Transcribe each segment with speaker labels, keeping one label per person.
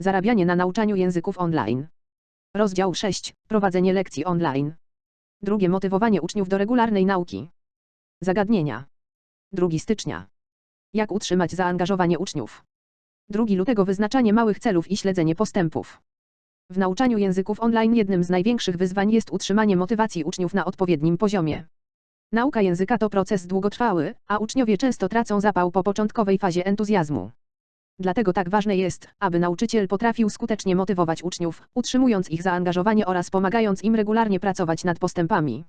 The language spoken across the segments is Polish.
Speaker 1: Zarabianie na nauczaniu języków online. Rozdział 6. Prowadzenie lekcji online. Drugie motywowanie uczniów do regularnej nauki. Zagadnienia. 2 stycznia. Jak utrzymać zaangażowanie uczniów? 2 lutego wyznaczanie małych celów i śledzenie postępów. W nauczaniu języków online jednym z największych wyzwań jest utrzymanie motywacji uczniów na odpowiednim poziomie. Nauka języka to proces długotrwały, a uczniowie często tracą zapał po początkowej fazie entuzjazmu. Dlatego tak ważne jest, aby nauczyciel potrafił skutecznie motywować uczniów, utrzymując ich zaangażowanie oraz pomagając im regularnie pracować nad postępami.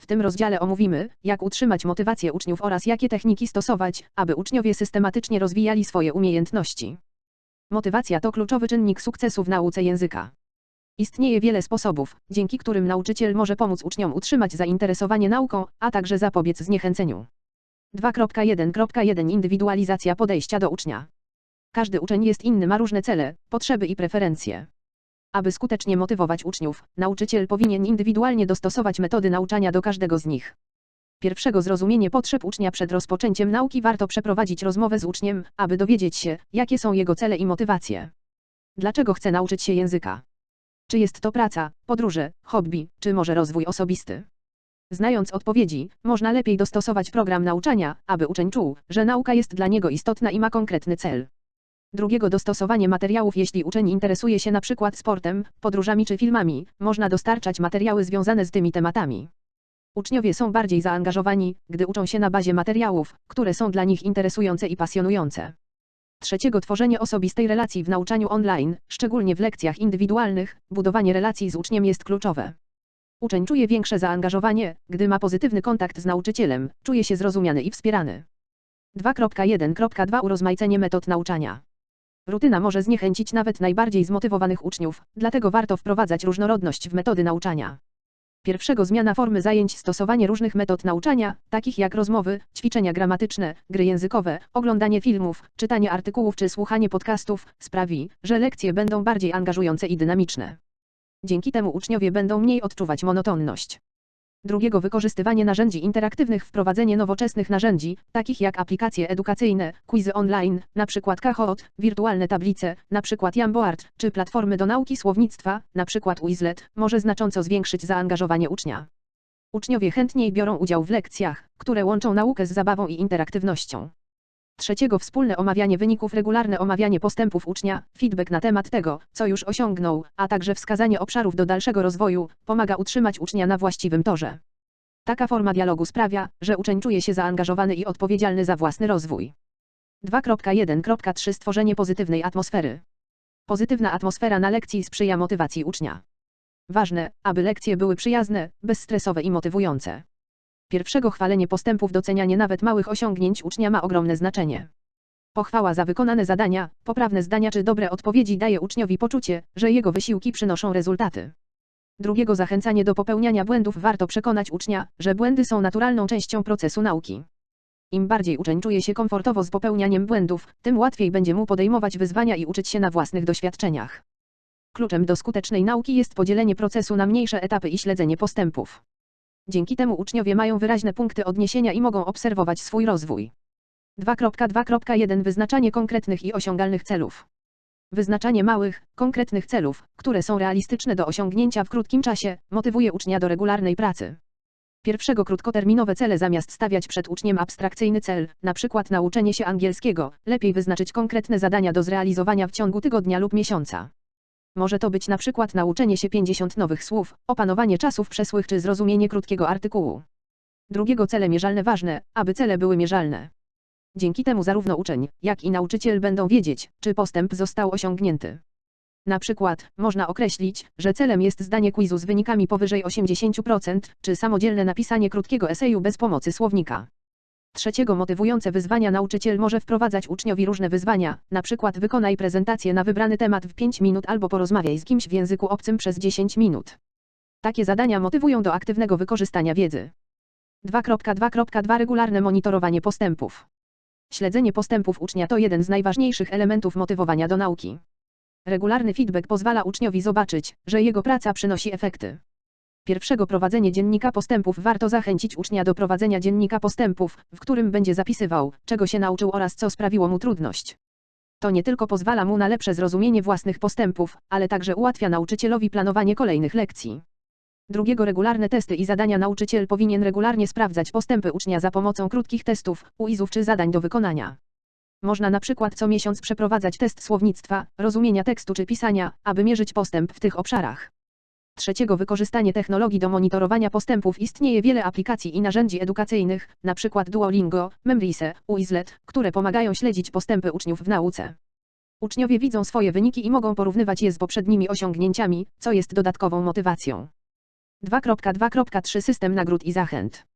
Speaker 1: W tym rozdziale omówimy, jak utrzymać motywację uczniów oraz jakie techniki stosować, aby uczniowie systematycznie rozwijali swoje umiejętności. Motywacja to kluczowy czynnik sukcesu w nauce języka. Istnieje wiele sposobów, dzięki którym nauczyciel może pomóc uczniom utrzymać zainteresowanie nauką, a także zapobiec zniechęceniu. 2.1.1 Indywidualizacja podejścia do ucznia. Każdy uczeń jest inny, ma różne cele, potrzeby i preferencje. Aby skutecznie motywować uczniów, nauczyciel powinien indywidualnie dostosować metody nauczania do każdego z nich. Pierwszego zrozumienie potrzeb ucznia przed rozpoczęciem nauki warto przeprowadzić rozmowę z uczniem, aby dowiedzieć się, jakie są jego cele i motywacje. Dlaczego chce nauczyć się języka? Czy jest to praca, podróże, hobby, czy może rozwój osobisty? Znając odpowiedzi, można lepiej dostosować program nauczania, aby uczeń czuł, że nauka jest dla niego istotna i ma konkretny cel. Drugiego dostosowanie materiałów Jeśli uczeń interesuje się na przykład sportem, podróżami czy filmami, można dostarczać materiały związane z tymi tematami. Uczniowie są bardziej zaangażowani, gdy uczą się na bazie materiałów, które są dla nich interesujące i pasjonujące. Trzeciego tworzenie osobistej relacji w nauczaniu online, szczególnie w lekcjach indywidualnych, budowanie relacji z uczniem jest kluczowe. Uczeń czuje większe zaangażowanie, gdy ma pozytywny kontakt z nauczycielem, czuje się zrozumiany i wspierany. 2.1.2 Urozmaicenie metod nauczania. Rutyna może zniechęcić nawet najbardziej zmotywowanych uczniów, dlatego warto wprowadzać różnorodność w metody nauczania. Pierwszego zmiana formy zajęć stosowanie różnych metod nauczania, takich jak rozmowy, ćwiczenia gramatyczne, gry językowe, oglądanie filmów, czytanie artykułów czy słuchanie podcastów, sprawi, że lekcje będą bardziej angażujące i dynamiczne. Dzięki temu uczniowie będą mniej odczuwać monotonność. Drugiego wykorzystywanie narzędzi interaktywnych wprowadzenie nowoczesnych narzędzi, takich jak aplikacje edukacyjne, quizy online, np. Kahoot, wirtualne tablice, np. Jamboard, czy platformy do nauki słownictwa, np. Quizlet, może znacząco zwiększyć zaangażowanie ucznia. Uczniowie chętniej biorą udział w lekcjach, które łączą naukę z zabawą i interaktywnością. Trzeciego wspólne omawianie wyników, regularne omawianie postępów ucznia, feedback na temat tego, co już osiągnął, a także wskazanie obszarów do dalszego rozwoju, pomaga utrzymać ucznia na właściwym torze. Taka forma dialogu sprawia, że uczeń czuje się zaangażowany i odpowiedzialny za własny rozwój. 2.1.3 Stworzenie pozytywnej atmosfery. Pozytywna atmosfera na lekcji sprzyja motywacji ucznia. Ważne, aby lekcje były przyjazne, bezstresowe i motywujące. Pierwszego chwalenie postępów, docenianie nawet małych osiągnięć ucznia ma ogromne znaczenie. Pochwała za wykonane zadania, poprawne zdania czy dobre odpowiedzi daje uczniowi poczucie, że jego wysiłki przynoszą rezultaty. Drugiego zachęcanie do popełniania błędów warto przekonać ucznia, że błędy są naturalną częścią procesu nauki. Im bardziej uczeń czuje się komfortowo z popełnianiem błędów, tym łatwiej będzie mu podejmować wyzwania i uczyć się na własnych doświadczeniach. Kluczem do skutecznej nauki jest podzielenie procesu na mniejsze etapy i śledzenie postępów. Dzięki temu uczniowie mają wyraźne punkty odniesienia i mogą obserwować swój rozwój. 2.2.1 Wyznaczanie konkretnych i osiągalnych celów. Wyznaczanie małych, konkretnych celów, które są realistyczne do osiągnięcia w krótkim czasie, motywuje ucznia do regularnej pracy. Pierwszego krótkoterminowe cele zamiast stawiać przed uczniem abstrakcyjny cel, np. nauczenie się angielskiego, lepiej wyznaczyć konkretne zadania do zrealizowania w ciągu tygodnia lub miesiąca. Może to być na przykład nauczenie się 50 nowych słów, opanowanie czasów przesłych czy zrozumienie krótkiego artykułu. Drugiego cele mierzalne ważne, aby cele były mierzalne. Dzięki temu zarówno uczeń, jak i nauczyciel będą wiedzieć, czy postęp został osiągnięty. Na przykład, można określić, że celem jest zdanie quizu z wynikami powyżej 80%, czy samodzielne napisanie krótkiego eseju bez pomocy słownika. Trzeciego motywujące wyzwania nauczyciel może wprowadzać uczniowi różne wyzwania, na przykład wykonaj prezentację na wybrany temat w 5 minut albo porozmawiaj z kimś w języku obcym przez 10 minut. Takie zadania motywują do aktywnego wykorzystania wiedzy. 2.2.2 Regularne monitorowanie postępów. Śledzenie postępów ucznia to jeden z najważniejszych elementów motywowania do nauki. Regularny feedback pozwala uczniowi zobaczyć, że jego praca przynosi efekty. Pierwszego prowadzenie dziennika postępów warto zachęcić ucznia do prowadzenia dziennika postępów, w którym będzie zapisywał, czego się nauczył oraz co sprawiło mu trudność. To nie tylko pozwala mu na lepsze zrozumienie własnych postępów, ale także ułatwia nauczycielowi planowanie kolejnych lekcji. Drugiego regularne testy i zadania nauczyciel powinien regularnie sprawdzać postępy ucznia za pomocą krótkich testów, uizów czy zadań do wykonania. Można na przykład co miesiąc przeprowadzać test słownictwa, rozumienia tekstu czy pisania, aby mierzyć postęp w tych obszarach. Trzeciego wykorzystanie technologii do monitorowania postępów istnieje wiele aplikacji i narzędzi edukacyjnych, np. Duolingo, Memrise, Quizlet, które pomagają śledzić postępy uczniów w nauce. Uczniowie widzą swoje wyniki i mogą porównywać je z poprzednimi osiągnięciami, co jest dodatkową motywacją. 2.2.3 System nagród i zachęt.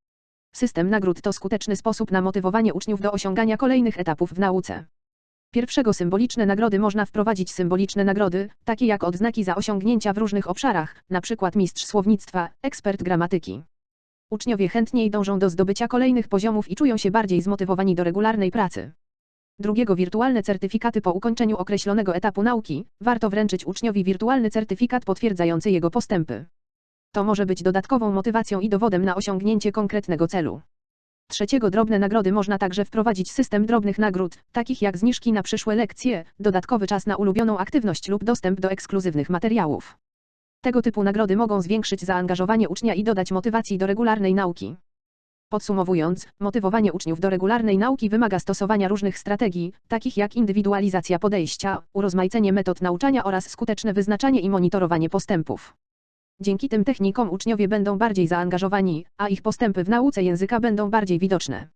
Speaker 1: System nagród to skuteczny sposób na motywowanie uczniów do osiągania kolejnych etapów w nauce. Pierwszego symboliczne nagrody można wprowadzić symboliczne nagrody, takie jak odznaki za osiągnięcia w różnych obszarach, np. mistrz słownictwa, ekspert gramatyki. Uczniowie chętniej dążą do zdobycia kolejnych poziomów i czują się bardziej zmotywowani do regularnej pracy. Drugiego wirtualne certyfikaty po ukończeniu określonego etapu nauki, warto wręczyć uczniowi wirtualny certyfikat potwierdzający jego postępy. To może być dodatkową motywacją i dowodem na osiągnięcie konkretnego celu. Trzeciego drobne nagrody można także wprowadzić system drobnych nagród, takich jak zniżki na przyszłe lekcje, dodatkowy czas na ulubioną aktywność lub dostęp do ekskluzywnych materiałów. Tego typu nagrody mogą zwiększyć zaangażowanie ucznia i dodać motywacji do regularnej nauki. Podsumowując, motywowanie uczniów do regularnej nauki wymaga stosowania różnych strategii, takich jak indywidualizacja podejścia, urozmaicenie metod nauczania oraz skuteczne wyznaczanie i monitorowanie postępów. Dzięki tym technikom uczniowie będą bardziej zaangażowani, a ich postępy w nauce języka będą bardziej widoczne.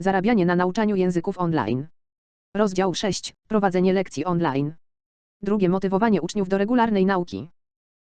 Speaker 1: Zarabianie na nauczaniu języków online. Rozdział 6. Prowadzenie lekcji online. Drugie motywowanie uczniów do regularnej nauki.